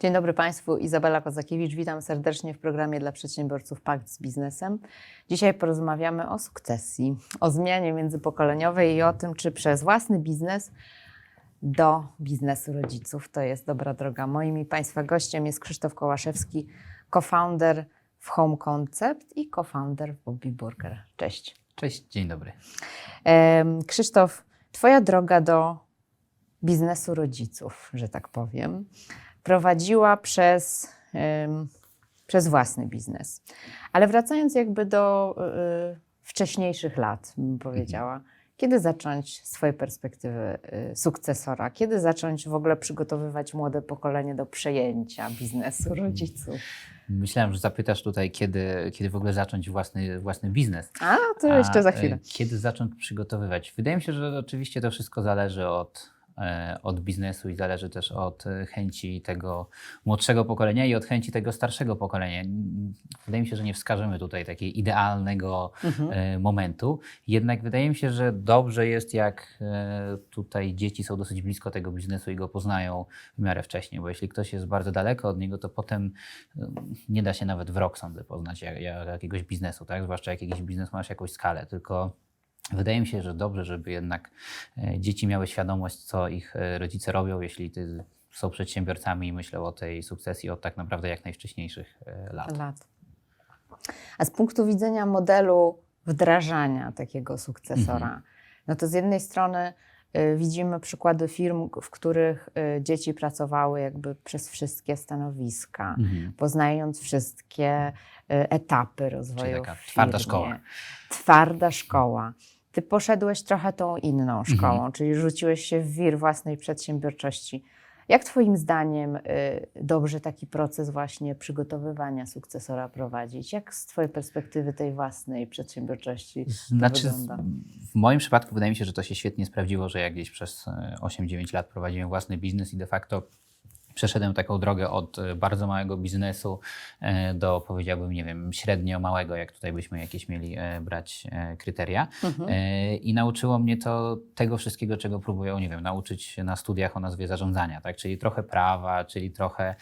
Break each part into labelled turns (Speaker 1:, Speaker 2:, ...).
Speaker 1: Dzień dobry Państwu, Izabela Kozakiewicz. Witam serdecznie w programie dla przedsiębiorców Pakt z Biznesem. Dzisiaj porozmawiamy o sukcesji, o zmianie międzypokoleniowej i o tym, czy przez własny biznes do biznesu rodziców to jest dobra droga. Moim i Państwa gościem jest Krzysztof Kołaszewski, co-founder w Home Concept i co-founder w Bobby Burger. Cześć.
Speaker 2: Cześć, dzień dobry.
Speaker 1: Krzysztof, Twoja droga do biznesu rodziców, że tak powiem, prowadziła przez, przez własny biznes. Ale wracając jakby do y, wcześniejszych lat, bym powiedziała, kiedy zacząć z Twojej perspektywy y, sukcesora? Kiedy zacząć w ogóle przygotowywać młode pokolenie do przejęcia biznesu rodziców?
Speaker 2: Myślałem, że zapytasz tutaj, kiedy, kiedy w ogóle zacząć własny, własny biznes.
Speaker 1: A, to jeszcze
Speaker 2: A,
Speaker 1: za
Speaker 2: e,
Speaker 1: chwilę.
Speaker 2: Kiedy zacząć przygotowywać? Wydaje mi się, że oczywiście to wszystko zależy od, e, od biznesu i zależy też od e, chęci tego młodszego pokolenia i od chęci tego starszego pokolenia. Wydaje mi się, że nie wskażemy tutaj takiego idealnego
Speaker 1: Mhm.
Speaker 2: e, momentu. Jednak wydaje mi się, że dobrze jest, jak e, tutaj dzieci są dosyć blisko tego biznesu i go poznają w miarę wcześnie, bo jeśli ktoś jest bardzo daleko od niego, to potem e, nie da się nawet w rok, sądzę, poznać jak, jak, jakiegoś biznesu, tak? zwłaszcza jak jakiś biznes masz jakąś skalę, tylko Wydaje mi się, że dobrze, żeby jednak e, dzieci miały świadomość, co ich e, rodzice robią, jeśli ty są przedsiębiorcami i myślą o tej sukcesji od tak naprawdę jak najwcześniejszych e, lat.
Speaker 1: lat. A z punktu widzenia modelu wdrażania takiego sukcesora,
Speaker 2: Mhm.
Speaker 1: no to z jednej strony widzimy przykłady firm, w których dzieci pracowały jakby przez wszystkie stanowiska,
Speaker 2: Mhm.
Speaker 1: poznając wszystkie etapy rozwoju.
Speaker 2: Czyli taka twarda szkoła.
Speaker 1: Twarda szkoła. Ty poszedłeś trochę tą inną
Speaker 2: Mhm.
Speaker 1: szkołą, czyli rzuciłeś się w wir własnej przedsiębiorczości. Jak Twoim zdaniem y, dobrze taki proces właśnie przygotowywania sukcesora prowadzić? Jak z Twojej perspektywy tej własnej przedsiębiorczości
Speaker 2: Znaczy,
Speaker 1: wygląda?
Speaker 2: w moim przypadku wydaje mi się, że to się świetnie sprawdziło, że ja gdzieś przez e, 8-9 lat prowadziłem własny biznes i de facto przeszedłem taką drogę od e, bardzo małego biznesu e, do powiedziałbym, nie wiem, średnio małego, jak tutaj byśmy jakieś mieli e, brać kryteria.
Speaker 1: Mhm.
Speaker 2: I nauczyło mnie to tego wszystkiego, czego próbują, nie wiem, nauczyć na studiach o nazwie zarządzania, tak? Czyli trochę prawa, czyli trochę,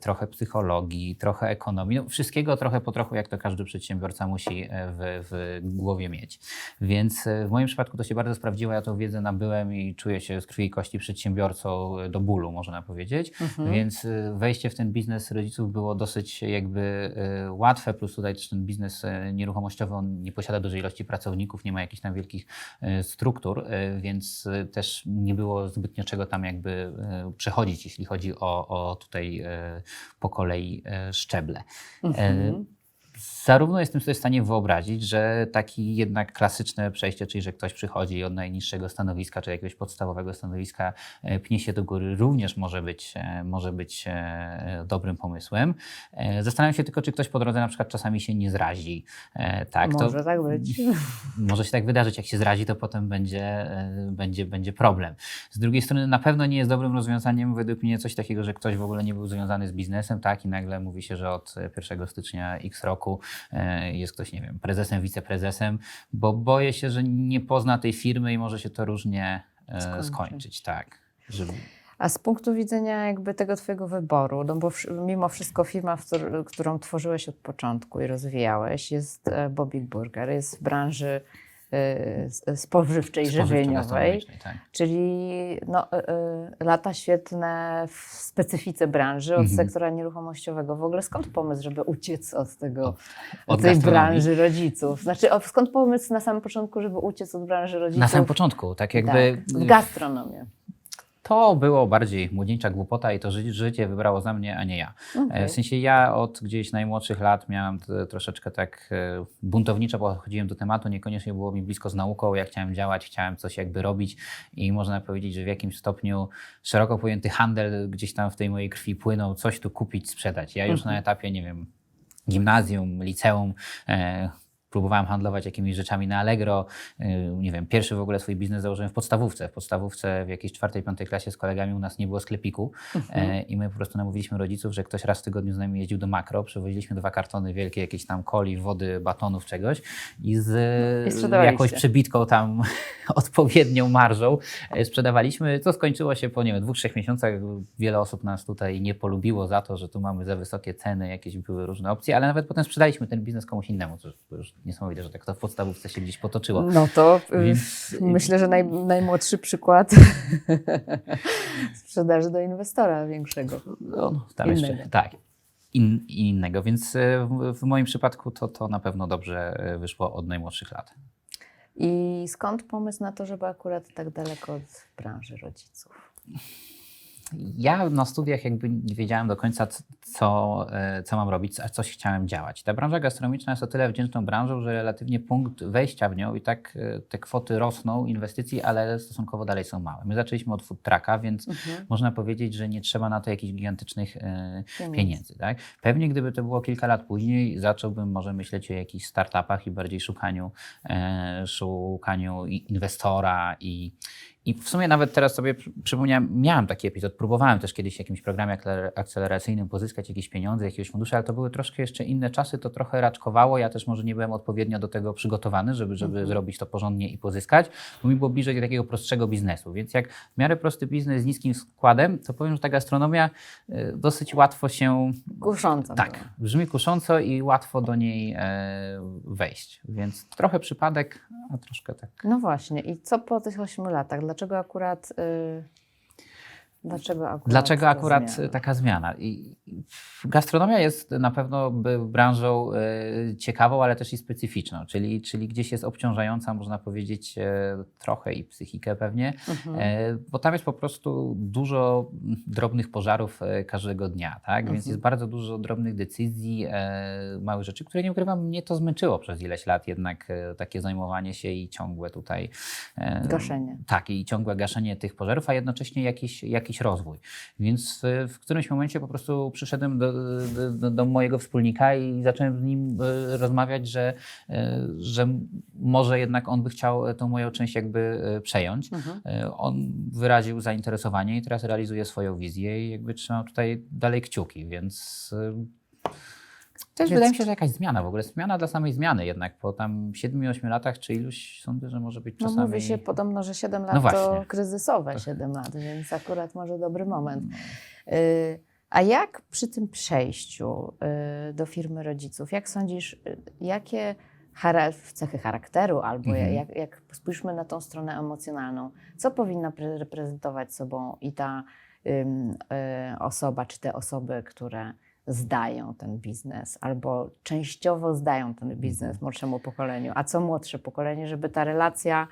Speaker 2: trochę psychologii, trochę ekonomii, no wszystkiego trochę po trochu, jak to każdy przedsiębiorca musi w, w głowie mieć. Więc w moim przypadku to się bardzo sprawdziło, ja tą wiedzę nabyłem i czuję się z krwi i kości przedsiębiorcą do bólu, można powiedzieć.
Speaker 1: Mhm.
Speaker 2: Więc y, wejście w ten biznes rodziców było dosyć jakby y, łatwe, plus tutaj też ten biznes y, nieruchomościowy, on nie posiada dużej ilości pracowników, nie ma jakichś tam wielkich struktur, więc też nie było zbytnio czego tam jakby przechodzić, jeśli chodzi o, o tutaj po kolei szczeble.
Speaker 1: Mhm.
Speaker 2: Zarówno jestem sobie w stanie wyobrazić, że taki jednak klasyczne przejście, czyli że ktoś przychodzi od najniższego stanowiska, czy jakiegoś podstawowego stanowiska, e, pnie się do góry, również może być, e, może być e, dobrym pomysłem. Zastanawiam się tylko, czy ktoś po drodze na przykład czasami się nie zrazi. Tak,
Speaker 1: Może
Speaker 2: to
Speaker 1: tak być.
Speaker 2: może się tak wydarzyć, jak się zrazi, to potem będzie, będzie, będzie problem. Z drugiej strony na pewno nie jest dobrym rozwiązaniem według mnie coś takiego, że ktoś w ogóle nie był związany z biznesem, tak, i nagle mówi się, że od e, 1 stycznia x roku jest ktoś, nie wiem, prezesem, wiceprezesem, bo boję się, że nie pozna tej firmy i może się to różnie e,
Speaker 1: Skończy.
Speaker 2: skończyć, tak. Żeby,
Speaker 1: A z punktu widzenia jakby tego Twojego wyboru, no bo mimo wszystko firma, którą tworzyłeś od początku i rozwijałeś, jest e, Bobby Burger, jest w branży e, spożywczej, żywieniowej,
Speaker 2: Tak.
Speaker 1: czyli no, e, e, lata świetne w specyfice branży od
Speaker 2: Mhm.
Speaker 1: sektora nieruchomościowego. W ogóle skąd pomysł, żeby uciec od tego,
Speaker 2: Od-
Speaker 1: od tej branży rodziców? Znaczy, skąd pomysł na samym początku, żeby uciec od branży rodziców?
Speaker 2: Na samym początku, tak jakby
Speaker 1: tak, w gastronomię.
Speaker 2: To było bardziej młodzieńcza głupota i to ży- życie wybrało za mnie, a nie ja. E,
Speaker 1: Okej.
Speaker 2: W sensie ja od gdzieś najmłodszych lat miałam t- troszeczkę tak e, buntowniczo podchodziłem do tematu, niekoniecznie było mi blisko z nauką, ja chciałem działać, chciałem coś jakby robić i można powiedzieć, że w jakimś stopniu szeroko pojęty handel gdzieś tam w tej mojej krwi płynął, coś tu kupić, sprzedać. Ja już na etapie, nie wiem, gimnazjum, liceum, e, próbowałem handlować jakimiś rzeczami na Allegro. Yy, Nie wiem, pierwszy w ogóle swój biznes założyłem w podstawówce. W podstawówce w jakiejś czwartej, piątej klasie z kolegami u nas nie było sklepiku e, i my po prostu namówiliśmy rodziców, że ktoś raz w tygodniu z nami jeździł do makro, przywoziliśmy dwa kartony wielkie jakiejś tam coli, wody, batonów, czegoś i z
Speaker 1: I
Speaker 2: jakąś przebitką tam odpowiednią marżą e, sprzedawaliśmy. To skończyło się po, nie wiem, dwóch, trzech miesiącach. Wiele osób nas tutaj nie polubiło za to, że tu mamy za wysokie ceny, jakieś były różne opcje, ale nawet potem sprzedaliśmy ten biznes komuś innemu, co już niesamowite, że tak to w podstawówce się gdzieś potoczyło.
Speaker 1: No to y,
Speaker 2: Więc-
Speaker 1: myślę, że naj, najmłodszy przykład sprzedaży do inwestora większego.
Speaker 2: No, tam jeszcze,
Speaker 1: Innego.
Speaker 2: tak. In, innego, więc e, w, moim przypadku to, to na pewno dobrze wyszło od najmłodszych lat.
Speaker 1: I skąd pomysł na to, żeby akurat tak daleko od branży rodziców?
Speaker 2: Ja na studiach jakby nie wiedziałem do końca, co, e, co mam robić, a coś chciałem działać. Ta branża gastronomiczna jest o tyle wdzięczną branżą, że relatywnie punkt wejścia w nią i tak e, te kwoty rosną inwestycji, ale stosunkowo dalej są małe. My zaczęliśmy od food trucka, więc
Speaker 1: Mhm.
Speaker 2: można powiedzieć, że nie trzeba na to jakichś gigantycznych e,
Speaker 1: Pieniędzy.
Speaker 2: pieniędzy. Tak? Pewnie gdyby to było kilka lat później, zacząłbym może myśleć o jakichś startupach i bardziej szukaniu, szukaniu inwestora i, i w sumie nawet teraz sobie przy- przypomniałem, miałem taki epizod, próbowałem też kiedyś w jakimś programie akceleracyjnym pozyskać jakieś pieniądze, jakiegoś fundusze, ale to były troszkę jeszcze inne czasy, to trochę raczkowało, ja też może nie byłem odpowiednio do tego przygotowany, żeby, żeby
Speaker 1: Mhm.
Speaker 2: zrobić to porządnie i pozyskać, bo mi było bliżej do takiego prostszego biznesu, więc jak w miarę prosty biznes z niskim składem, to powiem, że ta gastronomia y, dosyć łatwo się
Speaker 1: Kusząca
Speaker 2: tak,
Speaker 1: była.
Speaker 2: brzmi kusząco i łatwo do niej e, wejść. Więc trochę przypadek, a troszkę tak.
Speaker 1: No właśnie. I co po tych ośmiu latach? Dlaczego akurat... Dlaczego akurat
Speaker 2: Dlaczego akurat
Speaker 1: zmiana?
Speaker 2: taka zmiana? I, gastronomia jest na pewno branżą e, ciekawą, ale też i specyficzną, czyli, czyli gdzieś jest obciążająca, można powiedzieć, e, trochę i psychikę pewnie,
Speaker 1: Mhm.
Speaker 2: E, bo tam jest po prostu dużo drobnych pożarów każdego dnia, tak? Więc
Speaker 1: Mhm.
Speaker 2: jest bardzo dużo drobnych decyzji, małych rzeczy, które nie ukrywam, mnie to zmęczyło przez ileś lat jednak takie zajmowanie się i ciągłe tutaj
Speaker 1: Gaszenie.
Speaker 2: tak, i ciągłe gaszenie tych pożarów, a jednocześnie jakiś, jakiś rozwój. Więc e, w którymś momencie po prostu przyszedłem do, do, do, mojego wspólnika i zacząłem z nim e, rozmawiać, że, e, że może jednak on by chciał tą moją część jakby przejąć.
Speaker 1: Mhm.
Speaker 2: On wyraził zainteresowanie i teraz realizuje swoją wizję i jakby trzymał tutaj dalej kciuki, więc też
Speaker 1: Więc-
Speaker 2: wydaje mi się, że jakaś zmiana w ogóle, zmiana dla samej zmiany jednak po tam 7-8 latach czy iluś sądzę, że może być
Speaker 1: No
Speaker 2: czasami...
Speaker 1: mówi się podobno, że 7 lat
Speaker 2: No
Speaker 1: to.
Speaker 2: Tak.
Speaker 1: kryzysowe 7 lat, więc akurat może dobry moment. Y, A jak przy tym przejściu y, do firmy rodziców, jak sądzisz, y, jakie cechy charakteru, albo
Speaker 2: Mhm.
Speaker 1: jak, jak spójrzmy na tą stronę emocjonalną, co powinna pre- reprezentować sobą i ta osoba, czy te osoby, które zdają ten biznes, albo częściowo zdają ten
Speaker 2: Mhm.
Speaker 1: biznes młodszemu pokoleniu, a co młodsze pokolenie, żeby ta relacja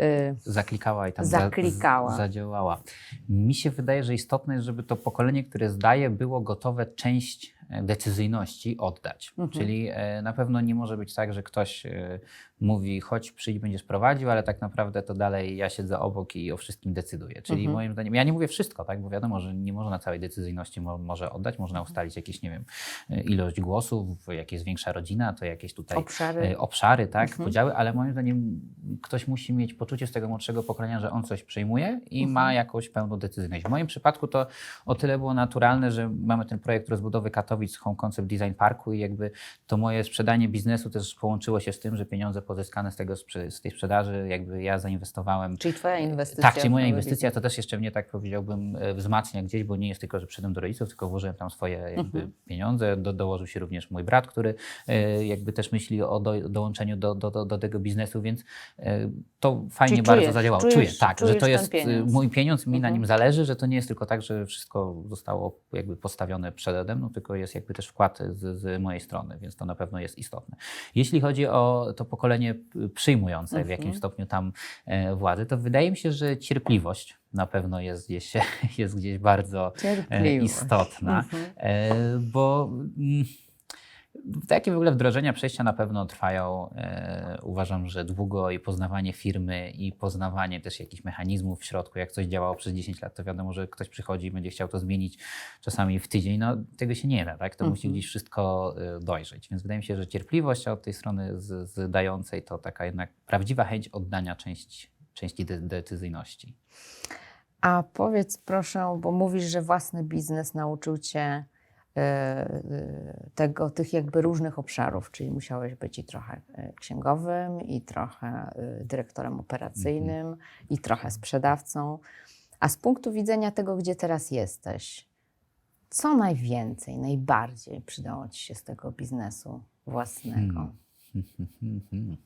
Speaker 1: y,
Speaker 2: zaklikała i tam za-
Speaker 1: Zaklikała.
Speaker 2: z- zadziałała. Mi się wydaje, że istotne jest, żeby to pokolenie, które zdaje, było gotowe część decyzyjności oddać.
Speaker 1: Mhm.
Speaker 2: Czyli e, na pewno nie może być tak, że ktoś e, mówi, chodź, przyjdź, będziesz prowadził, ale tak naprawdę to dalej ja siedzę obok i o wszystkim decyduję. Czyli
Speaker 1: Mhm.
Speaker 2: moim zdaniem, ja nie mówię wszystko, tak, bo wiadomo, że nie można całej decyzyjności mo może oddać, można
Speaker 1: Mhm.
Speaker 2: ustalić jakieś, nie wiem, e, ilość głosów, jak jest większa rodzina, to jakieś tutaj
Speaker 1: obszary.
Speaker 2: obszary, tak,
Speaker 1: Mhm.
Speaker 2: podziały, ale moim zdaniem ktoś musi mieć poczucie z tego młodszego pokolenia, że on coś przejmuje i
Speaker 1: Mhm.
Speaker 2: ma jakąś pełną decyzyjność. W moim przypadku to o tyle było naturalne, że mamy ten projekt rozbudowy Katowic Home Concept Design Parku i jakby to moje sprzedanie biznesu też połączyło się z tym, że pieniądze pozyskane z, tego, z tej sprzedaży, jakby ja zainwestowałem
Speaker 1: Czyli twoja inwestycja.
Speaker 2: tak, czyli moja inwestycja to też jeszcze mnie tak powiedziałbym e, wzmacnia gdzieś, bo nie jest tylko, że przyszedłem do rodziców, tylko włożyłem tam swoje jakby
Speaker 1: Mhm.
Speaker 2: pieniądze. Do, dołożył się również mój brat, który e, jakby też myśli o do, dołączeniu do, do, do, do tego biznesu, więc e, to fajnie bardzo zadziałało.
Speaker 1: czujesz-
Speaker 2: Czuję, tak, że
Speaker 1: czujesz
Speaker 2: to
Speaker 1: ten
Speaker 2: jest
Speaker 1: pieniądz.
Speaker 2: mój pieniądz, mi na
Speaker 1: Mhm.
Speaker 2: nim zależy, że to nie jest tylko tak, że wszystko zostało jakby postawione przede mną, tylko jest jakby też wkład z, z mojej strony, więc to na pewno jest istotne. Jeśli chodzi o to pokolenie przyjmujące w
Speaker 1: Mhm.
Speaker 2: jakimś stopniu tam e, władzy, to wydaje mi się, że cierpliwość na pewno jest gdzieś, jest gdzieś bardzo e, istotna,
Speaker 1: Mhm.
Speaker 2: e, bo mm, takie w ogóle wdrożenia, przejścia na pewno trwają. E, uważam, że długo i poznawanie firmy i poznawanie też jakichś mechanizmów w środku. Jak coś działało przez 10 lat, to wiadomo, że ktoś przychodzi i będzie chciał to zmienić czasami w tydzień. No tego się nie da, tak? To musi
Speaker 1: Mhm.
Speaker 2: gdzieś wszystko e, dojrzeć. Więc wydaje mi się, że cierpliwość od tej strony z, z dającej to taka jednak prawdziwa chęć oddania części, części de- decyzyjności.
Speaker 1: A powiedz proszę, bo mówisz, że własny biznes nauczył cię tego, tych jakby różnych obszarów, czyli musiałeś być i trochę e, księgowym, i trochę e, dyrektorem operacyjnym, i trochę sprzedawcą. A z punktu widzenia tego, gdzie teraz jesteś, co najwięcej, najbardziej przydało ci się z tego biznesu własnego?
Speaker 2: Hmm.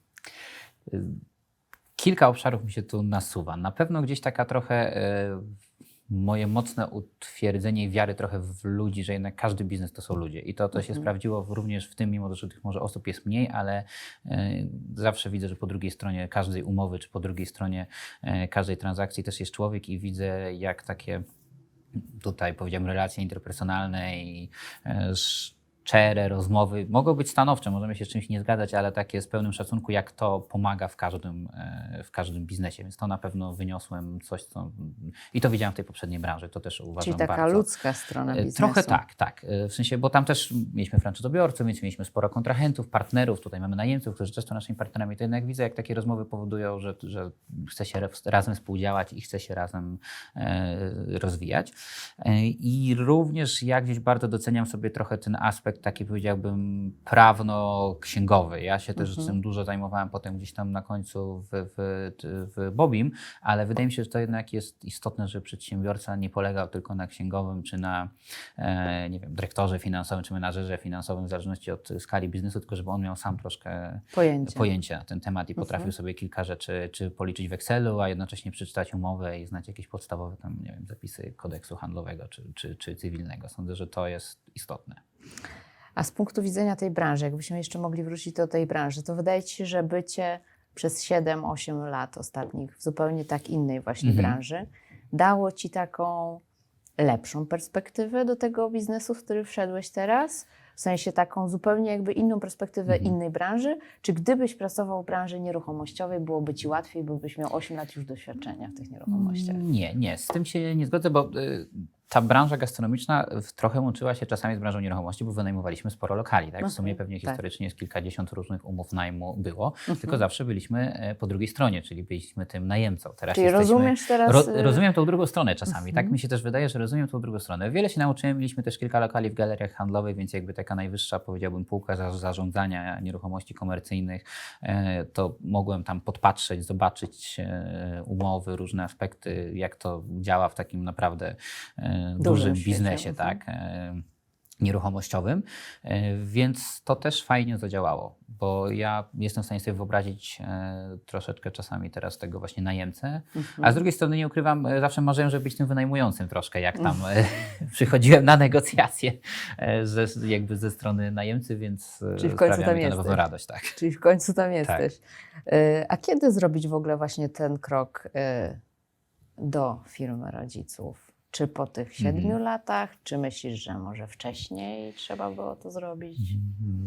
Speaker 2: Kilka obszarów mi się tu nasuwa. Na pewno gdzieś taka trochę e, moje mocne utwierdzenie wiary trochę w ludzi, że jednak każdy biznes to są ludzie. I to, to się
Speaker 1: Mhm.
Speaker 2: sprawdziło również w tym, mimo że tych może osób jest mniej, ale e, zawsze widzę, że po drugiej stronie każdej umowy, czy po drugiej stronie e, każdej transakcji też jest człowiek i widzę, jak takie tutaj powiedziałem relacje interpersonalne i e, szczere rozmowy mogą być stanowcze, możemy się z czymś nie zgadzać, ale takie z pełnym szacunku, jak to pomaga w każdym, e, w każdym biznesie. Więc to na pewno wyniosłem coś, co. I to widziałem w tej poprzedniej branży. To też uważam
Speaker 1: Czyli taka
Speaker 2: bardzo.
Speaker 1: ludzka strona
Speaker 2: E,
Speaker 1: biznesu.
Speaker 2: Trochę tak, tak. E, W sensie, bo tam też mieliśmy franczyzobiorców, więc mieliśmy sporo kontrahentów, partnerów, tutaj mamy najemców, którzy też są naszymi partnerami. To jednak widzę, jak takie rozmowy powodują, że, że chce się ra- razem współdziałać i chce się razem rozwijać. I również ja gdzieś bardzo doceniam sobie trochę ten aspekt taki powiedziałbym prawno-księgowy. Ja się też
Speaker 1: Mhm.
Speaker 2: tym dużo zajmowałem potem gdzieś tam na końcu w, w, w Bobim, ale wydaje mi się, że to jednak jest istotne, że przedsiębiorca nie polegał tylko na księgowym czy na e, nie wiem, dyrektorze finansowym czy menadżerze finansowym, w zależności od skali biznesu, tylko żeby on miał sam troszkę
Speaker 1: Pojęcie.
Speaker 2: pojęcie na ten temat i potrafił
Speaker 1: Mhm.
Speaker 2: sobie kilka rzeczy czy policzyć w Excelu, a jednocześnie przeczytać umowę i znać jakieś podstawowe tam, nie wiem, zapisy kodeksu handlowego czy, czy, czy cywilnego. Sądzę, że to jest istotne.
Speaker 1: A z punktu widzenia tej branży, jakbyśmy jeszcze mogli wrócić do tej branży, to wydaje ci się, że bycie przez 7-8 lat ostatnich w zupełnie tak innej właśnie
Speaker 2: Mhm.
Speaker 1: branży dało ci taką lepszą perspektywę do tego biznesu, w który wszedłeś teraz? W sensie taką zupełnie jakby inną perspektywę
Speaker 2: Mhm.
Speaker 1: innej branży? Czy gdybyś pracował w branży nieruchomościowej, byłoby ci łatwiej, bo byś miał 8 lat już doświadczenia w tych nieruchomościach?
Speaker 2: Nie, nie, z tym się nie zgodzę, bo y, ta branża gastronomiczna w- trochę łączyła się czasami z branżą nieruchomości, bo wynajmowaliśmy sporo lokali. Tak? W sumie
Speaker 1: Mhm,
Speaker 2: pewnie
Speaker 1: tak.
Speaker 2: historycznie jest kilkadziesiąt różnych umów najmu było,
Speaker 1: Mhm.
Speaker 2: tylko zawsze byliśmy e, po drugiej stronie, czyli byliśmy tym najemcą. Teraz
Speaker 1: Czyli
Speaker 2: jesteśmy,
Speaker 1: rozumiesz teraz...
Speaker 2: Ro,
Speaker 1: y,
Speaker 2: rozumiem tą drugą stronę czasami. Tak
Speaker 1: Mhm.
Speaker 2: mi się też wydaje, że rozumiem tą drugą stronę. Wiele się nauczyłem. Mieliśmy też kilka lokali w galeriach handlowych, więc jakby taka najwyższa, powiedziałbym, półka za, zarządzania nieruchomości komercyjnych, e, to mogłem tam podpatrzeć, zobaczyć e, umowy, różne aspekty, jak to działa w takim naprawdę e, dużym biznesie,
Speaker 1: mhm.
Speaker 2: tak. E, nieruchomościowym, e, więc to też fajnie zadziałało, bo ja jestem w stanie sobie wyobrazić troszeczkę czasami teraz tego właśnie najemcę,
Speaker 1: Mhm.
Speaker 2: a z drugiej strony nie ukrywam, zawsze marzyłem, żeby być tym wynajmującym troszkę, jak tam e, przychodziłem na negocjacje ze, jakby ze strony najemcy, więc
Speaker 1: Czyli w końcu
Speaker 2: sprawia
Speaker 1: tam
Speaker 2: mi to na pewno
Speaker 1: jesteś.
Speaker 2: radość, tak.
Speaker 1: Czyli w końcu tam
Speaker 2: Tak.
Speaker 1: jesteś. Y, A kiedy zrobić w ogóle właśnie ten krok y, do firmy rodziców? Czy po tych siedmiu
Speaker 2: Mhm.
Speaker 1: latach, czy myślisz, że może wcześniej trzeba było to zrobić?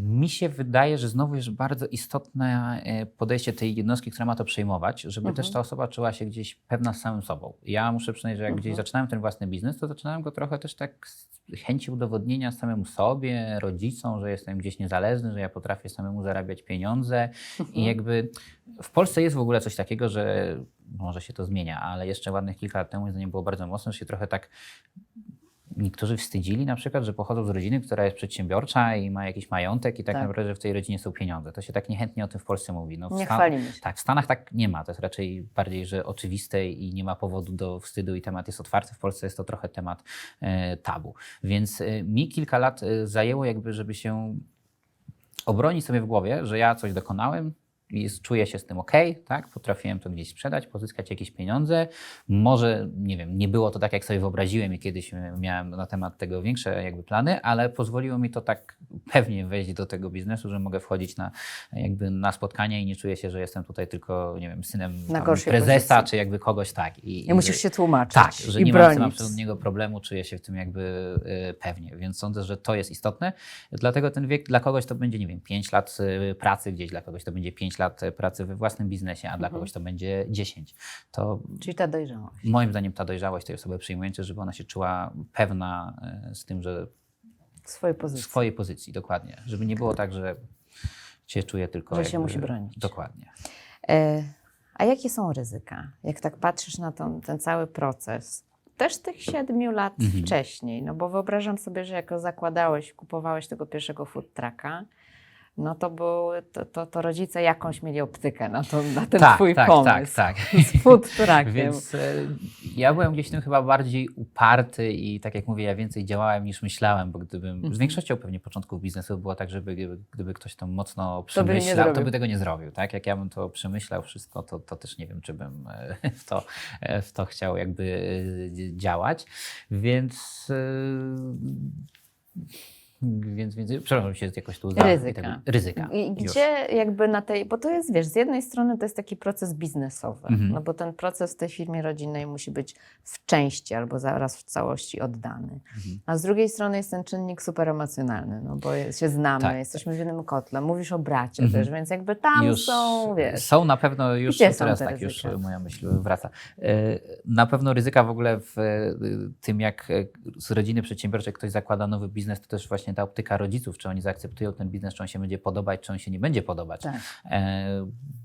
Speaker 2: Mi się wydaje, że znowu jest bardzo istotne e, podejście tej jednostki, która ma to przejmować, żeby
Speaker 1: Mhm.
Speaker 2: też ta osoba czuła się gdzieś pewna samym sobą. Ja muszę przyznać, że jak gdzieś
Speaker 1: Mhm.
Speaker 2: zaczynałem ten własny biznes, to zaczynałem go trochę też tak z chęci udowodnienia samemu sobie, rodzicom, że jestem gdzieś niezależny, że ja potrafię samemu zarabiać pieniądze.
Speaker 1: Mhm.
Speaker 2: I jakby w Polsce jest w ogóle coś takiego, że może się to zmienia, ale jeszcze ładnych kilka lat temu moim zdaniem było bardzo mocno, że się trochę tak niektórzy wstydzili na przykład, że pochodzą z rodziny, która jest przedsiębiorcza i ma jakiś majątek i tak,
Speaker 1: Tak.
Speaker 2: naprawdę w tej rodzinie są pieniądze. To się tak niechętnie o tym w Polsce mówi. No, w
Speaker 1: Nie
Speaker 2: Stan-
Speaker 1: chwalimy się.
Speaker 2: Tak, w Stanach tak nie ma. To jest raczej bardziej, że oczywiste i nie ma powodu do wstydu i temat jest otwarty. W Polsce jest to trochę temat e, tabu. Więc e, mi kilka lat e, zajęło jakby, żeby się obronić sobie w głowie, że ja coś dokonałem, jest, czuję się z tym ok, tak? Potrafiłem to gdzieś sprzedać, pozyskać jakieś pieniądze. Może, nie wiem, nie było to tak, jak sobie wyobraziłem i kiedyś miałem na temat tego większe jakby plany, ale pozwoliło mi to tak pewnie wejść do tego biznesu, że mogę wchodzić na jakby na spotkania i nie czuję się, że jestem tutaj tylko, nie wiem, synem prezesa,
Speaker 1: pozycji.
Speaker 2: czy jakby kogoś tak. I,
Speaker 1: Nie musisz się tłumaczyć
Speaker 2: tak, że
Speaker 1: i
Speaker 2: nie mam
Speaker 1: bronić.
Speaker 2: absolutnego problemu, czuję się w tym jakby y, pewnie, więc sądzę, że to jest istotne. Dlatego ten wiek dla kogoś to będzie, nie wiem, 5 lat y, pracy gdzieś, dla kogoś to będzie 5 lat y, pracy we własnym biznesie, a dla
Speaker 1: Mhm.
Speaker 2: kogoś to będzie 10. To
Speaker 1: Czyli ta dojrzałość.
Speaker 2: moim zdaniem ta dojrzałość tej osoby przyjmującej, żeby ona się czuła pewna y, z tym, że
Speaker 1: swojej pozycji.
Speaker 2: swojej pozycji, dokładnie. Żeby nie było tak, że się czuje tylko
Speaker 1: Że się
Speaker 2: jakby-
Speaker 1: musi bronić.
Speaker 2: Dokładnie.
Speaker 1: E, A jakie są ryzyka? Jak tak patrzysz na ten, ten cały proces, też tych siedmiu lat
Speaker 2: Mhm.
Speaker 1: wcześniej, no bo wyobrażam sobie, że jako zakładałeś, kupowałeś tego pierwszego food trucka, no to, był, to, to, to rodzice jakąś mieli optykę na, to, na ten
Speaker 2: tak,
Speaker 1: twój
Speaker 2: tak,
Speaker 1: pomysł
Speaker 2: tak, tak.
Speaker 1: z food truckiem.
Speaker 2: Więc e, ja byłem gdzieś tym chyba bardziej uparty i tak jak mówię, ja więcej działałem niż myślałem, bo gdybym,
Speaker 1: Mhm.
Speaker 2: z większością pewnie początków biznesu było tak, żeby gdyby, gdyby ktoś to mocno
Speaker 1: To by
Speaker 2: przemyślał, to, by tego nie zrobił, tak? Jak ja bym to przemyślał wszystko, to, to też nie wiem, czy bym e, w to, e, w to chciał jakby działać, więc więc, więc przepraszam, się jakoś tu za,
Speaker 1: Ryzyka.
Speaker 2: tak- ryzyka.
Speaker 1: I
Speaker 2: Już.
Speaker 1: gdzie jakby na tej, bo to jest, wiesz, z jednej strony to jest taki proces biznesowy,
Speaker 2: Mhm.
Speaker 1: no bo ten proces w tej firmie rodzinnej musi być w części albo zaraz w całości oddany.
Speaker 2: Mhm.
Speaker 1: A z drugiej strony jest ten czynnik super emocjonalny, no bo się znamy,
Speaker 2: Tak.
Speaker 1: jesteśmy w jednym kotle, mówisz o bracie
Speaker 2: Mhm.
Speaker 1: też, więc jakby tam
Speaker 2: już
Speaker 1: są, wiesz,
Speaker 2: Są na pewno już
Speaker 1: Gdzie
Speaker 2: teraz
Speaker 1: te
Speaker 2: tak już
Speaker 1: ryzyka?
Speaker 2: moja myśl wraca. E, Na pewno ryzyka w ogóle w e, tym, jak e, z rodziny przedsiębiorczej ktoś zakłada nowy biznes, to też właśnie ta optyka rodziców, czy oni zaakceptują ten biznes, czy on się będzie podobać, czy on się nie będzie podobać.
Speaker 1: tak.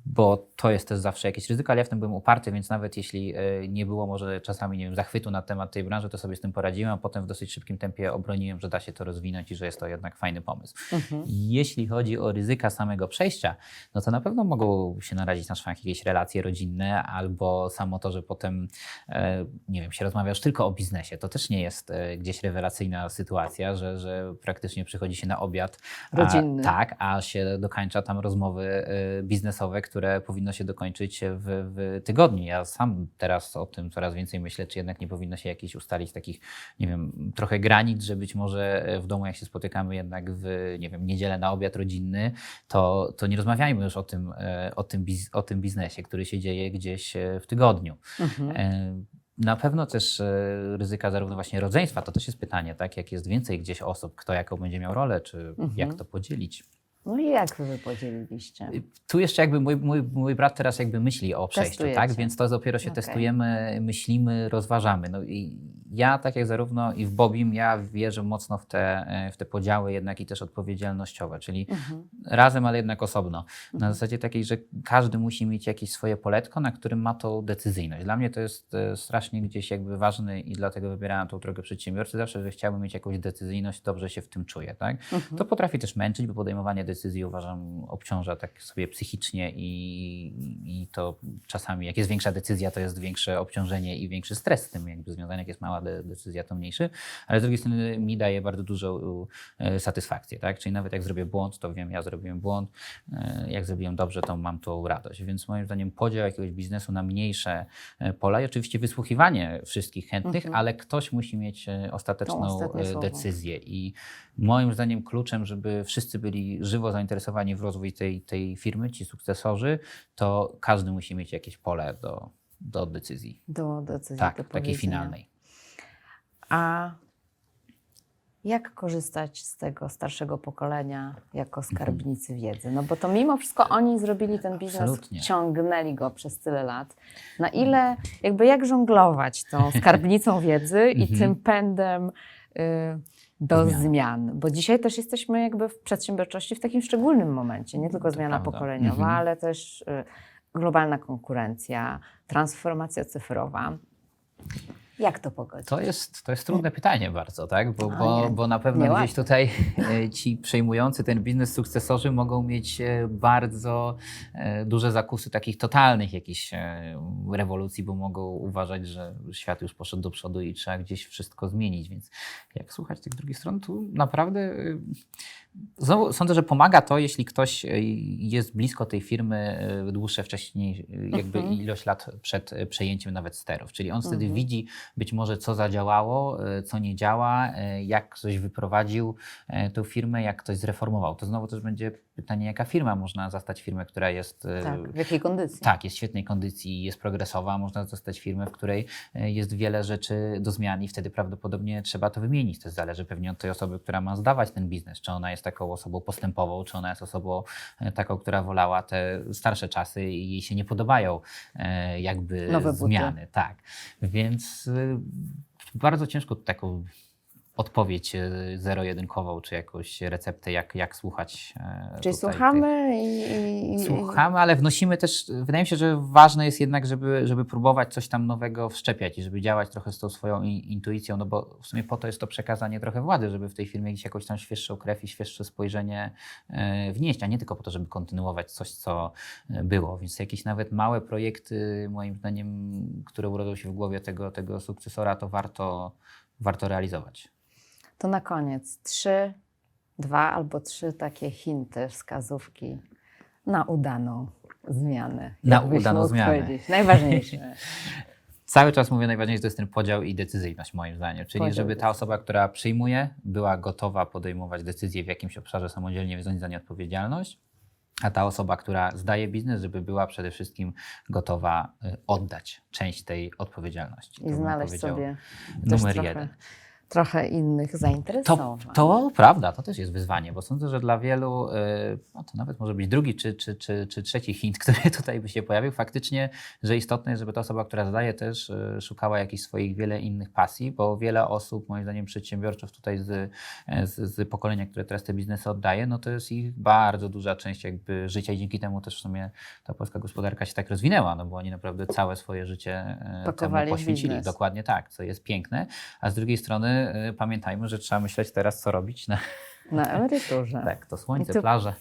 Speaker 2: Bo to jest też zawsze jakieś ryzyko, ale ja w tym byłem uparty, więc nawet jeśli e, nie było może czasami nie wiem, zachwytu na temat tej branży, to sobie z tym poradziłem, a potem w dosyć szybkim tempie obroniłem, że da się to rozwinąć i że jest to jednak fajny pomysł.
Speaker 1: Mhm.
Speaker 2: Jeśli chodzi o ryzyka samego przejścia, no to na pewno mogą się narazić na szwank jakieś relacje rodzinne, albo samo to, że potem, e, nie wiem, się rozmawia już tylko o biznesie. To też nie jest e, gdzieś rewelacyjna sytuacja, że, że praktycznie przychodzi się na obiad.
Speaker 1: Rodzinny.
Speaker 2: A, tak, a się dokańcza tam rozmowy biznesowe, które powinno się dokończyć w, w tygodniu. Ja sam teraz o tym coraz więcej myślę, czy jednak nie powinno się jakichś ustalić takich, nie wiem, trochę granic, że być może w domu, jak się spotykamy jednak w, nie wiem, niedzielę na obiad rodzinny, to, to nie rozmawiajmy już o tym, e, o, tym biz, o tym biznesie, który się dzieje gdzieś e, w tygodniu.
Speaker 1: Mhm.
Speaker 2: E, Na pewno też ryzyka zarówno właśnie rodzeństwa, to też jest pytanie, tak? Jak jest więcej gdzieś osób, kto jaką będzie miał rolę, czy
Speaker 1: Mhm.
Speaker 2: jak to podzielić.
Speaker 1: No i jak wy podzieliliście?
Speaker 2: Tu jeszcze jakby mój, mój, mój brat teraz jakby myśli o przejściu,
Speaker 1: Testujecie.
Speaker 2: tak? Więc to dopiero się
Speaker 1: Okej.
Speaker 2: testujemy, myślimy, rozważamy. No i ja, tak jak zarówno i w Bobim, ja wierzę mocno w te, e, w te podziały jednak i też odpowiedzialnościowe, czyli
Speaker 1: Mhm.
Speaker 2: razem, ale jednak osobno. Na
Speaker 1: Mhm.
Speaker 2: zasadzie takiej, że każdy musi mieć jakieś swoje poletko, na którym ma tą decyzyjność. Dla mnie to jest e, strasznie gdzieś jakby ważne i dlatego wybierałem tą drogę przedsiębiorcy zawsze, że chciałbym mieć jakąś decyzyjność, dobrze się w tym czuję, tak?
Speaker 1: Mhm.
Speaker 2: To potrafi też męczyć, bo podejmowanie decyzji uważam obciąża tak sobie psychicznie i, i to czasami jak jest większa decyzja, to jest większe obciążenie i większy stres z tym jakby związany. Jak jest mała de- decyzja, to mniejszy, ale z drugiej strony mi daje bardzo dużą e, satysfakcję, tak? Czyli nawet jak zrobię błąd, to wiem, ja zrobiłem błąd, e, jak zrobiłem dobrze, to mam tą radość. Więc moim zdaniem podział jakiegoś biznesu na mniejsze e, pola i oczywiście wysłuchiwanie wszystkich chętnych,
Speaker 1: Mhm.
Speaker 2: ale ktoś musi mieć ostateczną decyzję i moim zdaniem kluczem, żeby wszyscy byli żywo zainteresowani w rozwój tej, tej firmy, ci sukcesorzy, to każdy musi mieć jakieś pole do, do decyzji.
Speaker 1: Do decyzji,
Speaker 2: Tak,
Speaker 1: do
Speaker 2: takiej finalnej.
Speaker 1: A jak korzystać z tego starszego pokolenia jako skarbnicy wiedzy? No bo to mimo wszystko oni zrobili ten biznes,
Speaker 2: Absolutnie.
Speaker 1: ciągnęli go przez tyle lat. Na ile, jakby jak żonglować tą skarbnicą wiedzy i
Speaker 2: Mhm.
Speaker 1: tym pędem do
Speaker 2: Zmian.
Speaker 1: zmian. Bo dzisiaj też jesteśmy jakby w przedsiębiorczości w takim szczególnym momencie. Nie tylko
Speaker 2: To
Speaker 1: zmiana
Speaker 2: prawda.
Speaker 1: pokoleniowa,
Speaker 2: Mhm.
Speaker 1: ale też y, globalna konkurencja, transformacja cyfrowa. Jak to pogodzić?
Speaker 2: To jest, to jest trudne pytanie bardzo, tak? Bo,
Speaker 1: A,
Speaker 2: bo, bo na pewno gdzieś tutaj e, ci przejmujący ten biznes sukcesorzy mogą mieć e, bardzo e, duże zakusy takich totalnych jakichś rewolucji, bo mogą uważać, że świat już poszedł do przodu i trzeba gdzieś wszystko zmienić. Więc jak słuchać tych drugich stron, tu naprawdę Znowu sądzę, że pomaga to, jeśli ktoś e, jest blisko tej firmy e, dłuższe wcześniej, e, jakby
Speaker 1: Mhm.
Speaker 2: ilość lat przed przejęciem nawet sterów. Czyli on wtedy
Speaker 1: Mhm.
Speaker 2: widzi być może, co zadziałało, co nie działa, jak ktoś wyprowadził tą firmę, jak ktoś zreformował. To znowu też będzie pytanie, jaka firma można zastać firmę, która jest
Speaker 1: Tak, w jakiej kondycji?
Speaker 2: tak, jest w świetnej kondycji, jest progresowa, można zostać firmę, w której jest wiele rzeczy do zmian i wtedy prawdopodobnie trzeba to wymienić. To zależy pewnie od tej osoby, która ma zdawać ten biznes, czy ona jest taką osobą postępową, czy ona jest osobą e, taką, która wolała te starsze czasy i jej się nie podobają e, jakby
Speaker 1: Nowe buty.
Speaker 2: zmiany. Tak, więc e, bardzo ciężko taką odpowiedź e, zero-jedynkową, czy jakąś receptę, jak, jak słuchać. e,
Speaker 1: Czyli
Speaker 2: tutaj tych-
Speaker 1: słuchamy i,
Speaker 2: Słuchamy, ale wnosimy też, wydaje mi się, że ważne jest jednak, żeby, żeby próbować coś tam nowego wszczepiać i żeby działać trochę z tą swoją in, intuicją, no bo w sumie po to jest to przekazanie trochę władzy, żeby w tej firmie gdzieś jakąś tam świeższą krew i świeższe spojrzenie e, wnieść, a nie tylko po to, żeby kontynuować coś, co było. Więc jakieś nawet małe projekty, moim zdaniem, które urodzą się w głowie tego, tego sukcesora, to warto, warto realizować.
Speaker 1: To na koniec trzy, dwa albo trzy takie hinty, wskazówki na udaną zmianę.
Speaker 2: Na udaną zmianę.
Speaker 1: Najważniejsze.
Speaker 2: Cały czas mówię, najważniejsze to jest ten podział i decyzyjność, moim zdaniem. Czyli,
Speaker 1: Podział
Speaker 2: żeby ta osoba, która przyjmuje, była gotowa podejmować decyzje w jakimś obszarze samodzielnie, wziąć za nie odpowiedzialność. A ta osoba, która zdaje biznes, żeby była przede wszystkim gotowa y, oddać część tej odpowiedzialności. To
Speaker 1: I
Speaker 2: bym
Speaker 1: znaleźć sobie
Speaker 2: numer jeden.
Speaker 1: Trochę innych
Speaker 2: To,
Speaker 1: zainteresowań.
Speaker 2: to prawda, to też jest wyzwanie, bo sądzę, że dla wielu, y, no to nawet może być drugi czy, czy, czy, czy trzeci hint, który tutaj by się pojawił, faktycznie, że istotne jest, żeby ta osoba, która zadaje też y, szukała jakichś swoich wiele innych pasji, bo wiele osób, moim zdaniem przedsiębiorców tutaj z, z, z pokolenia, które teraz te biznesy oddaje, no to jest ich bardzo duża część jakby życia i dzięki temu też w sumie ta polska gospodarka się tak rozwinęła, no bo oni naprawdę całe swoje życie y,
Speaker 1: Pakowali
Speaker 2: temu poświęcili.
Speaker 1: biznes.
Speaker 2: Dokładnie tak, co jest piękne, a z drugiej strony y, pamiętajmy, że trzeba myśleć teraz, co robić na
Speaker 1: Na emeryturze.
Speaker 2: tak, to słońce,
Speaker 1: I tu-
Speaker 2: plaże.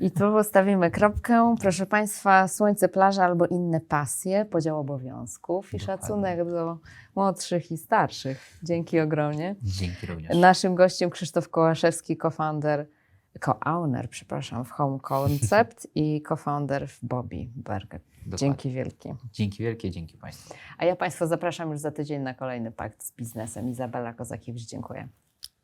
Speaker 1: I tu postawimy kropkę. Proszę Państwa, słońce, plaża albo inne pasje, podział obowiązków i
Speaker 2: Dokładnie.
Speaker 1: szacunek do młodszych i starszych. Dzięki ogromnie.
Speaker 2: Dzięki również.
Speaker 1: Naszym gościem Krzysztof Kołaszewski, co-founder, co-owner, przepraszam, w Home Concept i co-founder w Bobby Burger.
Speaker 2: Dokładnie.
Speaker 1: Dzięki wielkie.
Speaker 2: Dzięki wielkie, dzięki Państwu.
Speaker 1: A ja Państwa zapraszam już za tydzień na kolejny pakt z biznesem. Izabela Kozakiewicz, dziękuję.